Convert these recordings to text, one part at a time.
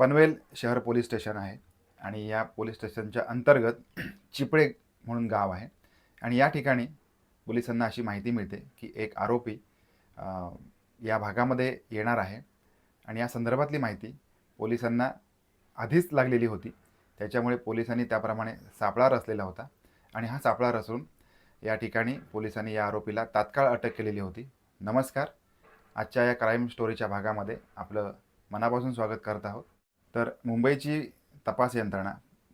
पनवेल शहर police station आहे आणि या पोलीस स्टेशनच्या अंतर्गत चिपळे म्हणून गाव आहे. आणि या ठिकाणी पोलिसांना अशी माहिती मिळते की एक आरोपी या भागामध्ये येणार आहे. आणि या संदर्भातली माहिती पोलिसांना आधीच लागलेली होती. त्याच्यामुळे पोलिसांनी त्याप्रमाणे सापळा रचलेला होता. आणि हा सापळा रचून या ठिकाणी पोलिसांनी या आरोपीला तात्काळ अटक केलेली होती. नमस्कार. आजच्या या क्राईम स्टोरीच्या भागामध्ये आपलं मनापासून स्वागत करत आहोत. तर मुंबईची तपास यंत्रणा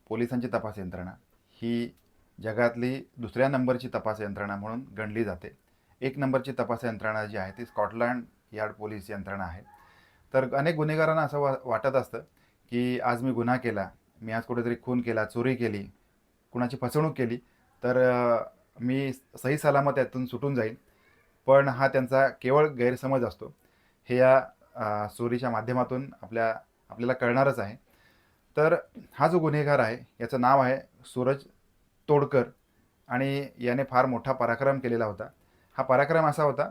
पोलिसांची तपास यंत्रणा ही जगातली दुसऱ्या नंबरची तपास यंत्रणा म्हणून गणली जाते. एक नंबरची तपास यंत्रणा जी आहे ती स्कॉटलँड यार्ड पोलीस यंत्रणा आहे. तर अनेक गुन्हेगारांना असं वा वाटत असतं की आज मी गुन्हा केला मी आज कुठेतरी खून केला चोरी केली कुणाची फसवणूक केली तर मी सही सलामत यातून सुटून जाईल पण हा त्यांचा केवळ गैरसमज असतो. हे या चोरीच्या माध्यमातून आपल्या आपल्याला कळणारच आहे. तर हा जो गुन्हेगार आहे याचं नाव आहे सूरज तोडकर आणि याने फार मोठा पराक्रम केलेला होता. हा पराक्रम असा होता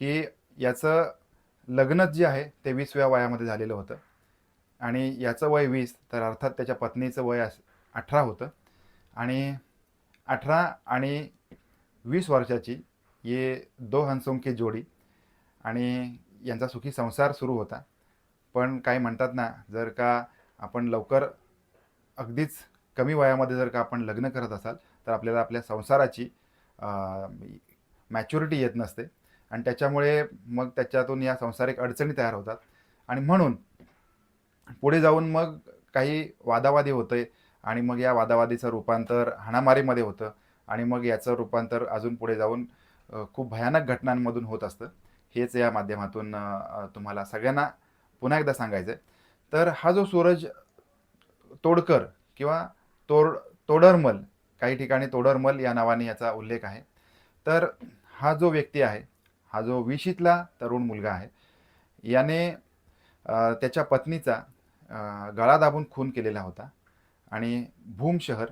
की याचं लग्नच जे आहे ते वीसव्या वयामध्ये झालेलं होतं. आणि याचं वय वीस तर अर्थात त्याच्या पत्नीचं वय अस अठरा होतं. आणि अठरा आणि वीस वर्षाची ये दो हंसों जोडी आणि यांचा सुखी संसार सुरू होता. पण काही म्हणतात ना जर का आपण लवकर अगदीच कमी वयामध्ये जर का आपण लग्न करत असाल तर आपल्याला आपल्या संसाराची मॅच्युरिटी येत नसते. आणि त्याच्यामुळे मग त्याच्यातून या संसारिक अडचणी तयार होतात. आणि म्हणून पुढे जाऊन मग काही वादावादी होते आणि मग या वादावादीचं रूपांतर हाणामारीमध्ये होतं आणि मग याचं रूपांतर अजून पुढे जाऊन खूप भयानक घटनांमधून होत असतं. हेच या माध्यमातून तुम्हाला सगळ्यांना पुन्हा एकदा सांगायचं आहे तर हा जो सूरज तोडकर किंवा तोड तोडरमल काही ठिकाणी तोडरमल या नावाने याचा उल्लेख आहे. तर हा जो व्यक्ती आहे हा जो विशीतला तरुण मुलगा आहे याने त्याच्या पत्नीचा गळा दाबून खून केलेला होता आणि भूम शहर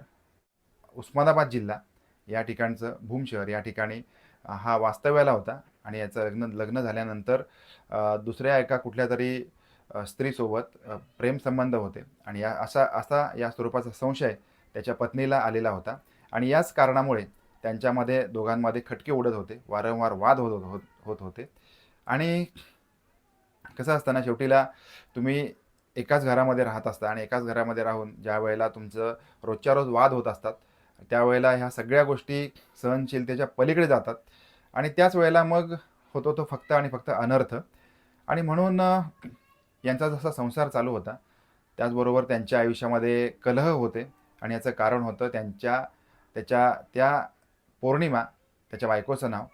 उस्मानाबाद जिल्हा या ठिकाणचं भूम शहर या ठिकाणी हा वास्तव्याला होता आणि याचं लग्न लग्न झाल्यानंतर दुसऱ्या एका कुठल्या तरी स्त्रीसोबत प्रेमसंबंध होते. आणि या असा असा या स्वरूपाचा संशय त्याच्या पत्नीला आलेला होता. आणि याच कारणामुळे त्यांच्यामध्ये दोघांमध्ये खटके उडत होते. वारंवार वाद होत होत होत होते. आणि कसं असताना शेवटीला तुम्ही एकाच घरामध्ये राहत असता आणि एकाच घरामध्ये राहून ज्या वेळेला तुमचं रोजच्या रोज वाद होत असतात त्यावेळेला ह्या सगळ्या गोष्टी सहनशीलतेच्या पलीकडे जातात. आणि त्याच वेळेला मग होतो तो फक्त आणि फक्त अनर्थ. आणि म्हणून यांचा जसा संसार चालू होता त्याचबरोबर त्यांच्या आयुष्यामध्ये कलह होते आणि याचं कारण होतं त्यांच्या त्याच्या त्या पौर्णिमा त्याच्या बायकोचं नाव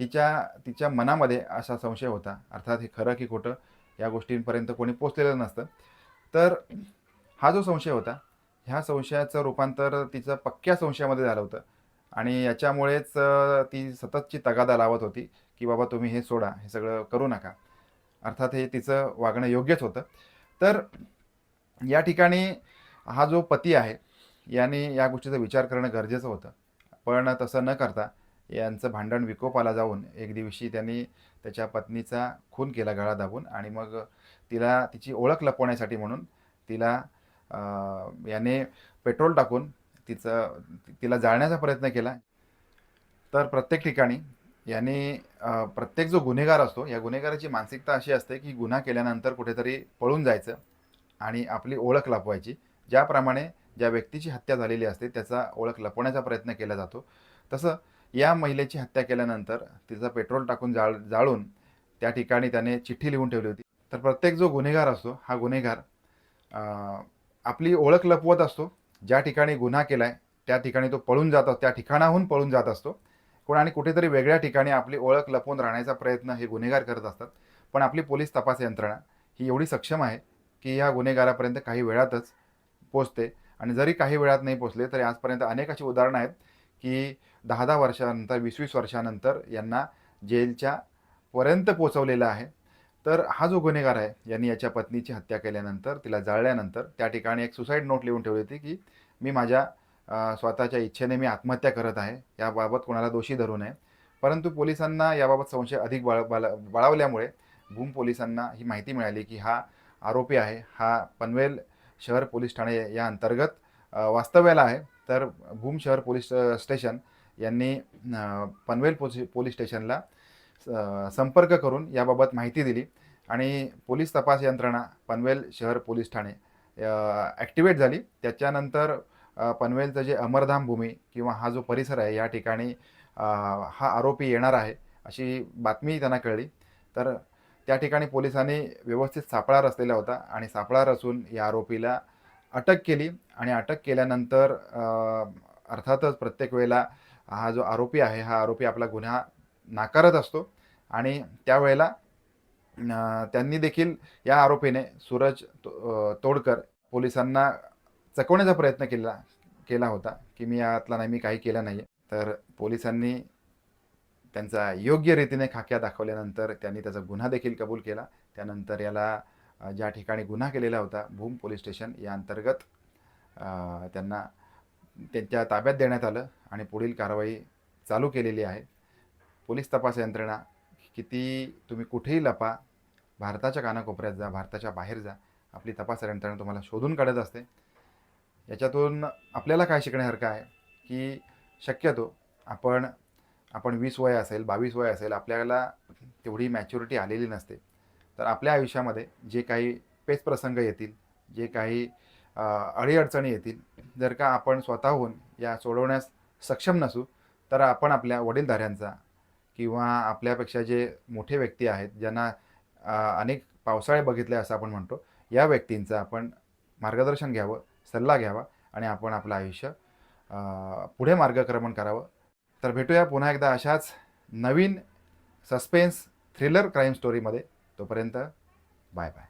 तिच्या तिच्या मनामध्ये असा संशय होता. अर्थात हे खरं की खोटं या गोष्टींपर्यंत कोणी पोचलेलं नसतं. तर हा जो संशय होता ह्या संशयाचं रूपांतर तिचं पक्क्या संशयामध्ये झालं होतं. आणि याच्यामुळेच ती सततची तगादा लावत होती की बाबा तुम्ही हे सोडा हे सगळं करू नका. अर्थात हे तिचं वागणं योग्यच होतं. तर या ठिकाणी हा जो पती आहे याने या गोष्टीचा विचार करणं गरजेचं होतं. पण तसं न करता यांचं भांडण विकोपाला जाऊन एक दिवशी त्यांनी त्याच्या पत्नीचा खून केला गळा दाबून आणि मग तिला तिची ओळख लपवण्यासाठी म्हणून तिला याने पेट्रोल टाकून तिचं तिला जाळण्याचा प्रयत्न केला. तर प्रत्येक ठिकाणी याने प्रत्येक जो गुन्हेगार असतो या गुन्हेगाराची मानसिकता अशी असते की गुन्हा केल्यानंतर कुठेतरी पळून जायचं आणि आपली ओळख लपवायची. ज्याप्रमाणे ज्या व्यक्तीची हत्या झालेली असते त्याचा ओळख लपवण्याचा प्रयत्न केला जातो. तसं या महिलेची हत्या केल्यानंतर तिचं पेट्रोल टाकून जाळ जाळून त्या ठिकाणी त्याने चिठ्ठी लिहून ठेवली होती. तर प्रत्येक जो गुन्हेगार असतो हा गुन्हेगार आपली ओळख लपवत असतो. ज्या ठिकाणी गुन्हा केला आहे त्या ठिकाणी तो पळून जात असतो त्या ठिकाणाहून पळून जात असतो. कोण आणि कुठेतरी वेगळ्या ठिकाणी आपली ओळख लपवून राहण्याचा प्रयत्न हे गुन्हेगार करत असतात. पण आपली पोलीस तपास यंत्रणा ही एवढी सक्षम आहे की या गुन्हेगारापर्यंत काही वेळातच पोचते. आणि जरी काही वेळात नाही पोचले तरी आजपर्यंत अनेक अशी उदाहरणं आहेत की दहा दहा वर्षानंतर वीस वीस वर्षानंतर यांना जेलच्या पर्यंत पोचवलेलं आहे. तर हा जो गुन्हेगार आहे यांनी याच्या पत्नीची हत्या केल्यानंतर तिला जाळल्यानंतर त्या ठिकाणी एक सुसाईड नोट लिहून ठेवली होती की मी माझ्या स्वतःच्या इच्छेने मी आत्महत्या करत आहे. याबाबत कोणाला दोषी धरू नये. परंतु पोलिसांना याबाबत संशय अधिक बाळ बाला बाळवल्यामुळे भूम पोलिसांना ही माहिती मिळाली की हा आरोपी आहे. हा पनवेल शहर पोलीस ठाणे या अंतर्गत वास्तव्याला आहे. तर भूम शहर पोलीस स्टेशन यांनी पनवेल पोलीस पोलीस स्टेशनला संपर्क करून याबाबत माहिती दिली आणि पोलीस तपास यंत्रणा पनवेल शहर पोलीस ठाणे ॲक्टिवेट झाली. त्याच्यानंतर पनवेलचं जे अमरधाम भूमी किंवा हा जो परिसर आहे या ठिकाणी हा आरोपी येणार आहे अशी बातमी त्यांना कळली. तर त्या ठिकाणी पोलिसांनी व्यवस्थित सापळा रचलेला होता आणि सापळा रचून या आरोपीला अटक केली आणि अटक केल्यानंतर अर्थातच प्रत्येक वेळेला हा जो आरोपी आहे हा आरोपी आपला गुन्हा नाकारत असतो आणि त्यावेळेला त्यांनी देखील या आरोपीने सूरज तो- तोडकर पोलिसांना चकवण्याचा प्रयत्न केला केला होता की मी यातला नाही मी काही केलं नाही तर पोलिसांनी त्यांचा योग्य रीतीने खाक्या दाखवल्यानंतर त्यांनी त्याचा गुन्हा देखील कबूल केला. त्यानंतर याला ज्या ठिकाणी गुन्हा केलेला होता भूम पोलीस स्टेशन या अंतर्गत त्यांना त्यांच्या ताब्यात देण्यात आलं आणि पुढील कारवाई चालू केलेली आहे. पोलीस तपास यंत्रणा किती तुम्ही कुठेही लपा भारताच्या कानाकोपऱ्यात जा भारताच्या बाहेर जा आपली तपास यंत्रणा तुम्हाला शोधून काढत असते. याच्यातून आपल्याला काय शिकण्यासारखं आहे की शक्यतो आपण आपण वीस वय असेल बावीस वय असेल आपल्याला तेवढी मॅच्युरिटी आलेली नसते. तर आपल्या आयुष्यामध्ये जे काही पेचप्रसंग येतील जे काही अडीअडचणी येतील जर का आपण स्वतःहून या सोडवण्यास सक्षम नसू तर आपण आपल्या वडीलधाऱ्यांचा किंवा आपल्यापेक्षा जे मोठे व्यक्ती आहेत ज्यांना अनेक पावसाळे बघितले असं आपण म्हणतो या व्यक्तींचं आपण मार्गदर्शन घ्यावं. सल्ला घ्यावा आणि आपण आपलं आयुष्य पुढे मार्गक्रमण करावं. तर भेटूया पुन्हा एकदा अशाच नवीन सस्पेन्स थ्रिलर क्राईम स्टोरीमध्ये. तोपर्यंत बाय बाय.